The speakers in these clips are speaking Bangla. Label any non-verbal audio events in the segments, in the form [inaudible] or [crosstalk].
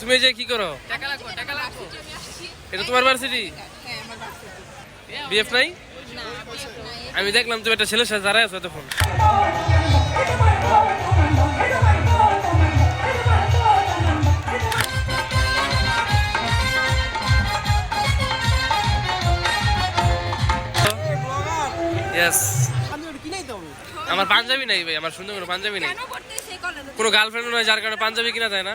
তুমি যে কি করো? টাকা লাগবো টাকা লাগবো। এটা তোমার ভার্সিটি বিএফ নাই? আমি দেখলাম তুমি একটা ছেলের সাথে দাঁড়ায় আছো তখন আমার পাঞ্জাবি নাই ভাই আমার সুন্দর কোনো পাঞ্জাবি নাই। কোনো গার্লফ্রেন্ড নয় যার কারণে পাঞ্জাবি কিনা যায় না?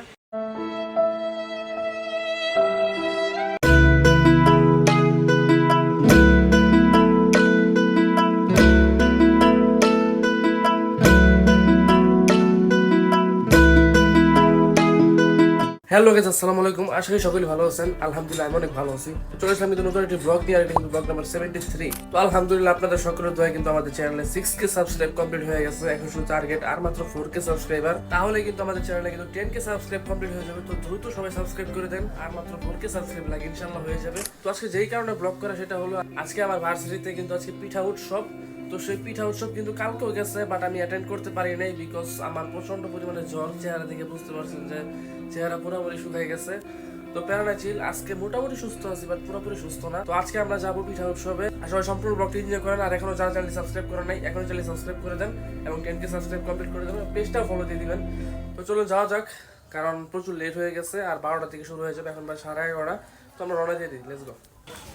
হ্যালো গাইস আসসালামু আলাইকুম। আশা করি সকলে ভালো আছেন। আলহামদুলিল্লাহ, আমি অনেক ভালো আছি। চলে আসলাম কিন্তু নতুন একটি ব্লগ নিয়ে, আর কিন্তু ব্লগ নাম্বার সেভেন্টি থ্রি তো আলহামদুলিল্লাহ, আপনাদের সকলের দোয়া কিন্তু আমাদের চ্যানেলে সিক্স কে সাবস্ক্রাইব কমপ্লিট হয়ে গেছে। এখন শুধু টার্গেট আর মাত্র ফোর কে সাবস্ক্রাইবার তাহলে কিন্তু আমাদের চ্যানেলে কিন্তু টেন কে সাবস্ক্রাইব কমপ্লিট হয়ে যাবে। তো দ্রুত সবাই সাবস্ক্রাইব করে দেন। আর মাত্র ফোর কে সাবস্ক্রাইব লাগে ইনশাল্লাহ হয়ে যাবে। তো আজকে যেই কারণে ব্লগ করা সেটা হলো, আজকে আমার ভার্সিটিতে কিন্তু আজকে পিঠা উৎসব তো সেই পিঠা উৎসব কিন্তু কালকেও গেছে বাট আমি অ্যাটেন্ড করতে পারি নাই বিকজ আমার প্রচণ্ড পরিমাণে জ্বর, চেহারা দেখে বুঝতে পারছেন যে চেহারা পুরোপুরি শুকাই গেছে। তো প্যারানা চিল আজকে মোটামুটি সুস্থ আছি বাট পুরোপুরি সুস্থ না। তো আজকে আমরা যাব পিঠা উৎসবে। আসলে সম্পূর্ণ ব্লগটি এনজয় করেন, আর এখনও যারা চ্যানেল সাবস্ক্রাইব করেন নাই এখনও চ্যানেল সাবস্ক্রাইব করে দেন এবং টেন কে সাবস্ক্রাইব কমপ্লিট করে দেবেন পেজটাও ফলো দিয়ে দিবেন। তো চলুন যাওয়া যাক, কারণ প্রচুর লেট হয়ে গেছে, আর বারোটা থেকে শুরু হয়ে যাবে, এখন প্রায় সাড়ে এগারোটা। তো আমরা রওনা দিয়ে দিই লেটস গো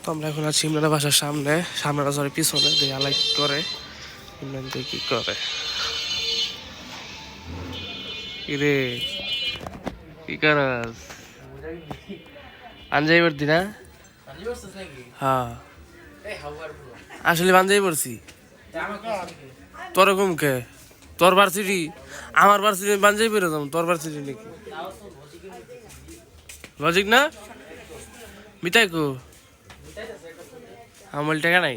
তো আমরা এখন আছি ইমরান বাসার সামনে। সামনেটা সরি পিছনে। যে আলাই করে। ইমরান দিয়ে কি করে? কি আঞ্জাই পড়তি না হ্যাঁ? আসলে বাঞ্জাই পড়ছি। তোর কে? তোর ভার্সিটি আমার ভার্সিটি বাঞ্জাই পড়ে যাব। তোর ভার্সিটি নাকি? লজিক না? মিটাই কো? আমার টাকা নাই?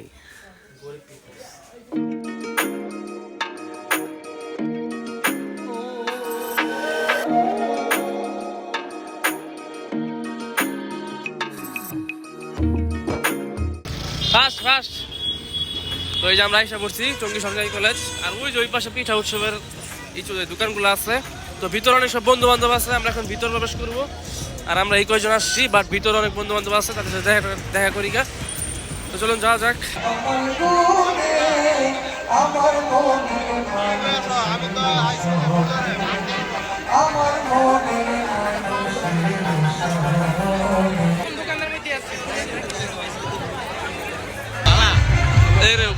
First first. তো এই যে আমরা এসে পড়ছি টঙ্গী সরকারি কলেজ, আর ওই যে ওই পাশে পিঠা উৎসবের এই দোকানগুলো আছে, তো ভিতরে অনেক সব বন্ধু বান্ধব আছে, আমরা এখন ভিতর প্রবেশ করব। আর আমরা এই কয়জন আসছি বাট ভিতরে অনেক বন্ধু বান্ধব আছে তাদের সাথে দেখা দেখা করি গা। তো চলুন যাওয়া যাক।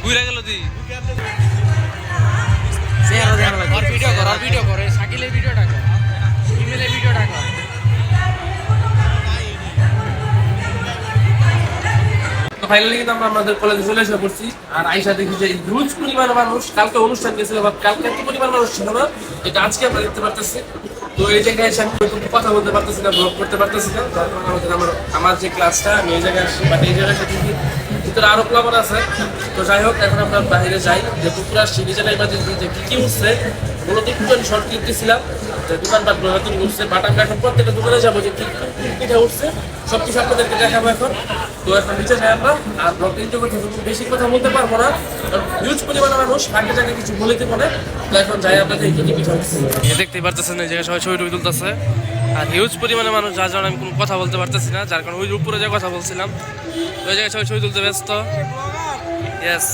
ঘুরে গেল দি। আর ভিডিও কর আর ভিডিও করে শাকিলের ভিডিওটা কর। ইমেলের ভিডিওটা কর। তো ফাইনালি কিন্তু আমরা আমাদের কলেজে চলে এসে পড়ছি। আর আইসা দেখি যে হিউজ পরিমাণ মানুষ, কালকে অনুষ্ঠান গেছিল বাট কালকে এত পরিমাণ মানুষ ছিল না, এটা আজকে আমরা দেখতে পারতেছি। তো এই জায়গায় এসে আমি কথা বলতে পারতেছি না ব্লগ করতে পারতেছি না। কারণে আমাদের আমার আমার যে ক্লাসটা আমি এই জায়গায় আসছি বাট এই জায়গায় এসে দেখি ভিতরে আরও প্লাবার আছে। তো যাই হোক, এখন আমরা বাইরে যাই, যে পুকুর আসছি নিজেরা এবার যে কি কি উঠছে মূলত একটু শর্ট ক্লিপ দিয়েছিলাম যে দোকানপাট নতুন উঠছে বাট আমরা প্রত্যেকটা দোকানে যাব যে কি পিঠা উঠছে সব কিছু আপনাদেরকে দেখাবো এখন। তো এখন নিচে যাই আমরা, আর ব্লগ ইন্টার করতে বেশি কথা বলতে পারব না হিউজ পরিমাণে মানুষ, আগে জায়গায় কিছু বলে দিব না, তো এখন যাই কি কি পিঠা উঠছে দেখতেই পারতেছেন এই জায়গায় সবাই ছবি টবি তুলতেছে। আর হিউজ পরিমাণে মানুষ, যার জন্য আমি কোনো কথা বলতে পারতেছি না, যার কারণে ওই উপরে যে কথা বলছিলাম, ওই জায়গায় সবাই ছবি তুলতে ব্যস্ত। ইয়েস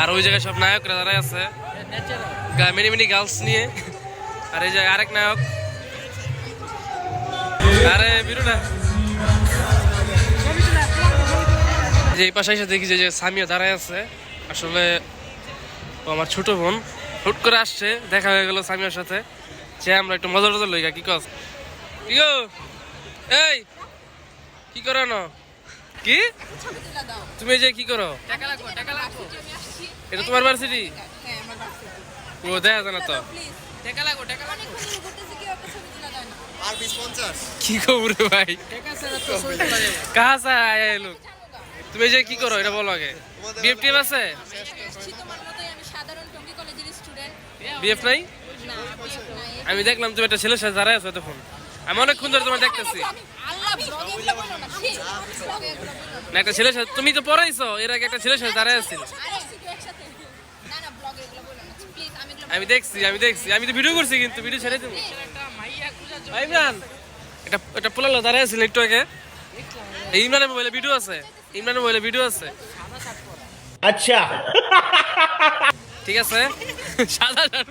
আর ওই জায়গায় সব নায়করা দাঁড়ায় আছে। মিনি মিনি গার্লস নিয়ে। আর এই যে আরেক নায়ক। আরে বিরু না যে এই পাশে এসে দেখি যে সামিয়া দাঁড়ায় আছে। আসলে ও আমার ছোট বোন। হুট করে আসছে দেখা হয়ে গেল সামিয়ার সাথে। যে আমরা একটু মজা টজা লইগা কি কস? কি গো এই! কি করো না? কি? তুমি যে কি করো? এটা তোমার ভার্সিটি ও দেখা যায় না তো। কি খবর ভাই? ছাড়া কাহা এই লোক? তুমি যে কি করো এটা বলো আগে। বিএফ আছে? আমি তোমার মতোই আমি সাধারণ টঙ্গী কলেজের স্টুডেন্ট বিএফ নাই? না বিয়ে নাই আমি দেখলাম তুমি একটা ছেলের সাথে দাঁড়ায় আছো তখন আমি অনেকক্ষণ ধরে তোমার দেখতেছি। না একটা ছেলের সাথে তুমি তো পড়াইছো এর আগে একটা ছেলের সাথে দাঁড়ায় আছিল আরে কিছু একসাথে না না ব্লগে এগুলো বলো না প্লিজ আমি দেখছি আমি দেখছি। আমি তো ভিডিও করছি কিন্তু ভিডিও ছেড়ে দেবো। ভাই ইমরান এটা এটা পোলালো দাঁড়ায় আছে একটু আগে। ইমরানের মোবাইলে ভিডিও আছে। ইমরানের মোবাইলে ভিডিও আছে। আচ্ছা। ঠিক আছে? সাদা শার্ট।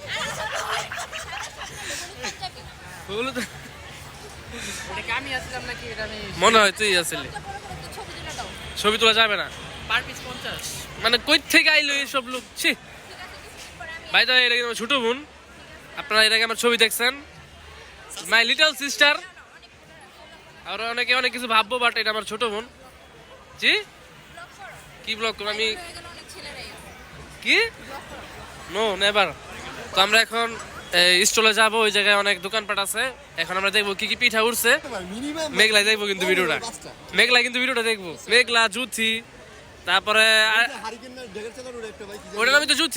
মনে হয় তুই আসলে ছবি তোলা যাবে না। মানে কই থেকে আইলো এইসব লোক? ছি। ভাই তো এটা আমার ছোট বোন আপনারা আগে আমার ছবি দেখছেন। মাই লিটল সিস্টার আর অনেকে অনেক কিছু ভাববো বাট এটা আমার ছোট বোন। জি? কি ব্লগ করব? আমি কি? নো নেভার তো আমরা এখন স্টলে যাব ওই জায়গায় অনেক দোকানপাট আছে। এখন আমরা দেখব কি কি পিঠা উঠছে। মেঘলায় দেখব কিন্তু ভিডিওটা। মেঘলায় কিন্তু ভিডিওটা দেখব। মেঘলা জুথি তারপরে আর- ওটার নামই তো না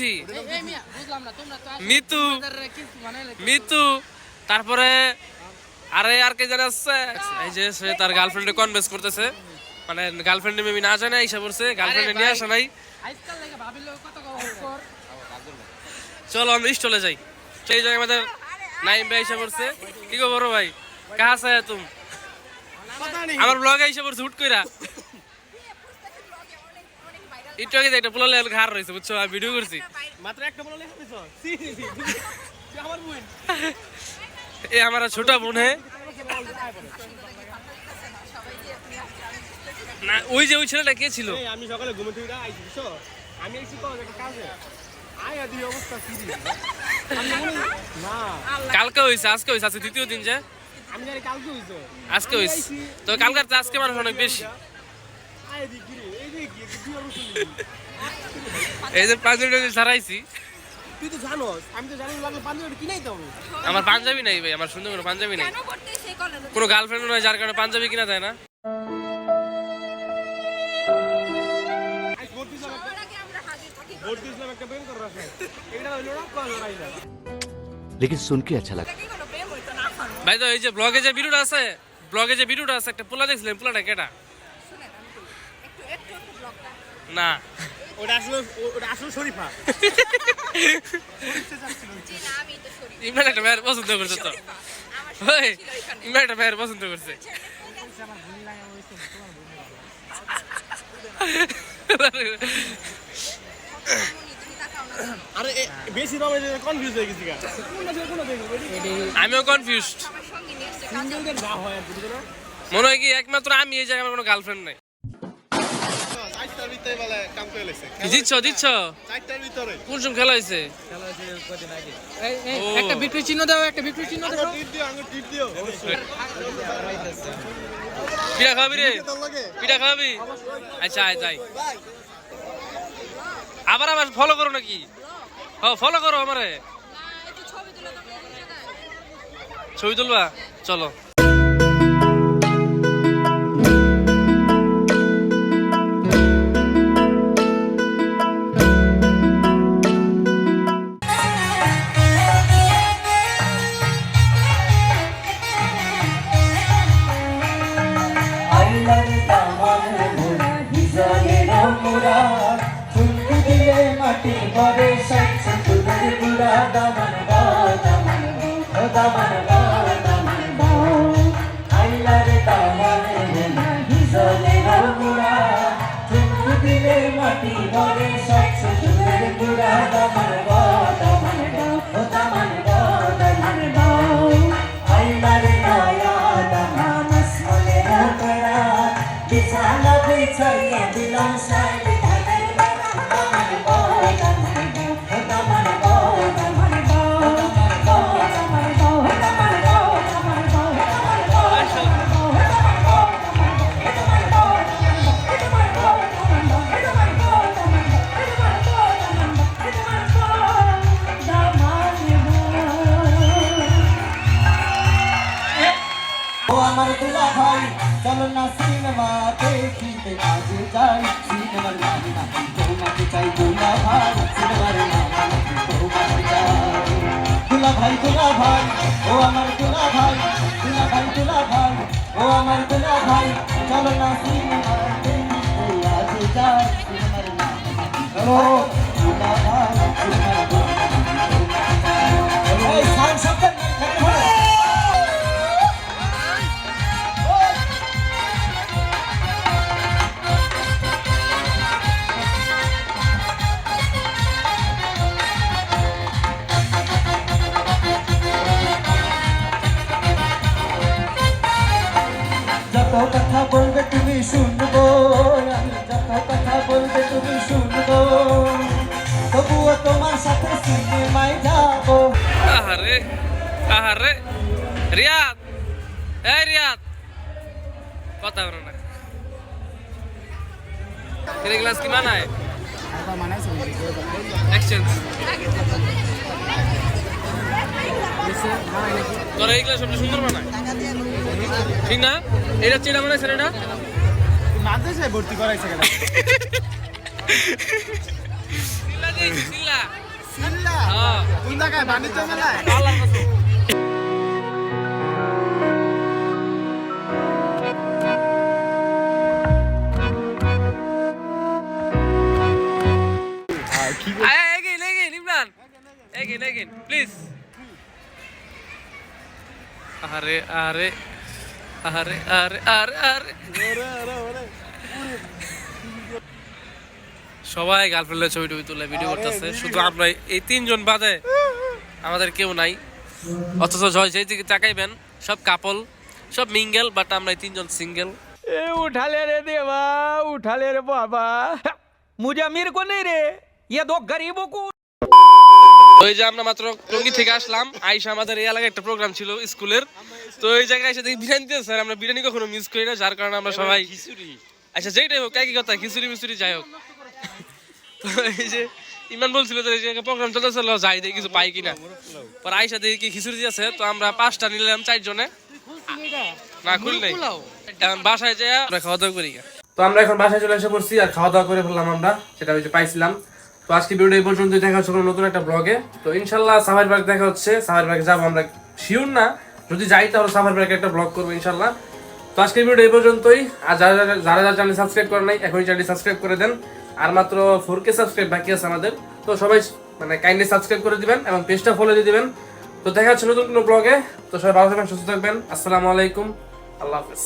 মিতু। মিতু। তারপরে আরে আর কে জানে আছে? এই যে সে তার গার্লফ্রেন্ডে কনভেন্স করতেছে। মানে গার্লফ্রেন্ড মেবি না জানে এইসব করছে গার্লফ্রেন্ডে নিয়ে আসে নাই। চলো আমরা স্টলে যাই। সেই জায়গায় আমাদের নাইম ভাই এসে পড়ছে। কি গো বড় ভাই? কাহা সে তুম? আমার ব্লগে এসে পড়ছে হুট কইরা। একটু আগে একটা পোলা লেভেল ঘাড় রয়েছে বুঝছ? আমি ভিডিও করছি। মাত্র একটা আমার বোন। এ আমার ছোট বোন হে না ওই যে ওই ছেলেটা কে ছিল? আমি সকালে ঘুমে থেকে আইছি বুঝছ? আমি আইছি তো একটা কাজে। আয় আদি অবস্থা কি না। কালকে হয়েছে আজকে হয়েছে আজকে দ্বিতীয় দিন যে। আমি জানি কালকে হইছো। আজকে হয়েছে তো কালকার আজকে মানুষ অনেক বেশি। আয় কি রে? এই যে পাঞ্জাবি টাঞ্জাবি ছাড়াইছি তুই তো জানোস আমি তো জানি লাগলে পাঞ্জাবি কিনাই তো আমার পাঞ্জাবি নাই ভাই আমার সুন্দর পাঞ্জাবি নাই। কোনো গার্লফ্রেন্ড নাই যার কারণে পাঞ্জাবি কিনা যায় না? লেকিন শুনকে আচ্ছা লাগে ভাই তো এই যে ব্লগে যে ভিডিওটা আছে ব্লগে যে ভিডিওটা আছে একটা পোলা দেখছিলেন পোলাটা কেটা? না। ওটা আসলে ওটা আসলে শরীফা। জি না আমি তো সরি ইমরান একটা মেয়ের পছন্দ করছে তো। ইমরান একটা মেয়ের পছন্দ করছে। আরে এ- বেশি যে কনফিউজ হয়ে গেছি আমিও কনফিউজড হয় মনে হয় কি একমাত্র আমি এই জায়গায় আমার কোনো গার্লফ্রেন্ড নাই। চারটার ভিতরে বলে কাম করে লেছে। জিতছ জিতছ? চারটার ভিতরে। কোন সময় খেলা এই একটা বিক্রি চিহ্ন দাও একটা বিক্রি চিহ্ন দাও। টিপ দিও আঙ্গুর টিপ দিও। পিঠা খাওয়াবি রে? পিঠা খাওয়াবি? আচ্ছা আয় যাই। আবার আবার ফলো করো নাকি? হ ফলো করো আমারে। ছবি তুলবা? চলো। ভাই দুলা ভাই ও আমার দুলা ভাই দুলা ভাই দুলা ভাই ও আমার দুলা ভাই চলো না চলো দুলা ভাই সিনেমার তবুও তোমার সাথে সিনেমায় যাব। আহারে আহারে। রিয়াদ এই রিয়াদ। কথা বলো না। তেরে ক্লাস কি মানায়? এক্সচেঞ্জ তোরা এই ক্লাস সবচেয়ে সুন্দর বানায় ঠিক না? এটা চেনা মানে ছেলেটা? মাদ্রাসায় ভর্তি করাইছে কেন? [laughs] please. আরে আরে আরে আরে আরে আরে সবাই গার্লফ্রেন্ডের ছবি টবি তুলে ভিডিও করতেছে। শুধু আমরা এই তিনজন বাদে আমাদের কেউ নাই। অথচ জয় সেই দিকে তাকাইবেন সব কাপল সব মিঙ্গেল বাট আমরা এই তিনজন সিঙ্গেল এ উঠালে রে দেবা উঠালে রে বাবা। মুজা মির কো নেই রে ইয়ে দো গরিব কো। ওই যে আমরা মাত্র টঙ্গি থেকে আসলাম আইসা আমাদের এই এলাকায় একটা প্রোগ্রাম ছিল স্কুলের। তো ওই জায়গায় এসে দেখি বিরিয়ানি দিয়ে স্যার আমরা বিরিয়ানি কখনো মিস করি না যার কারণে আমরা সবাই খিচুড়ি। আচ্ছা যেটাই হোক একই কথা খিচুড়ি মিচুড়ি যাই হোক। [laughs] যে ইমান বলছিল যে যে প্রোগ্রাম চলতেছিল যাই দেখি কিছু পাই কিনা। পর আইসা দেখি কি খিচুড়ি দিয়েছে, তো আমরা পাঁচটা নিলাম চারজনে। না, খুল নাই। বাসায় যাই আমরা খাওয়া দাওয়া করি তো আমরা এখন বাসায় চলে এসে পড়ছি আর খাওয়া দাওয়া করে ফেললাম আমরা, সেটা হচ্ছে পাইছিলাম। তো আজকে ভিডিও এই পর্যন্ত দেখা হচ্ছে নতুন একটা ব্লগে তো ইনশাল্লাহ সাভার পার্ক দেখা হচ্ছে যাব আমরা শিওর না। যদি যাই তাহলে সাভার পার্কে একটা ব্লগ করব ইনশাল্লাহ। তো আজকের ভিডিও এই পর্যন্তই। আর যারা যারা যারা চ্যানেল সাবস্ক্রাইব করে নাই, এখনই চ্যানেলটি সাবস্ক্রাইব করে দেন। আর মাত্র ফোর কে সাবস্ক্রাইব বাকি আছে আমাদের। তো সবাই মানে কাইন্ডলি সাবস্ক্রাইব করে দিবেন এবং পেজটা ফলো দিয়ে দিবেন। তো দেখা হচ্ছে নতুন কোনো ব্লগে তো সবাই ভালো থাকবেন, সুস্থ থাকবেন। আসসালামু আলাইকুম। আল্লাহ হাফেজ।